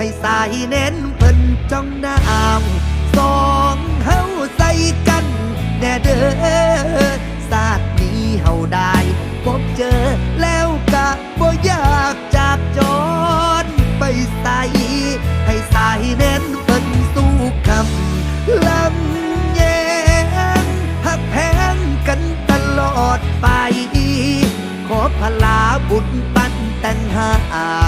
ให้สายเน้นเพิ่นจ้องน้ำสองเฮาใส่กัน แน่เด้อศาสตร์นี้เฮาได้พบเจอแล้วกะบ่อยากจากจรไปใส่ให้สายเน้นเพิ่นสู้คำลำแยงหักแพงกันตลอดไป ขอพลาบุญปันแต่งหา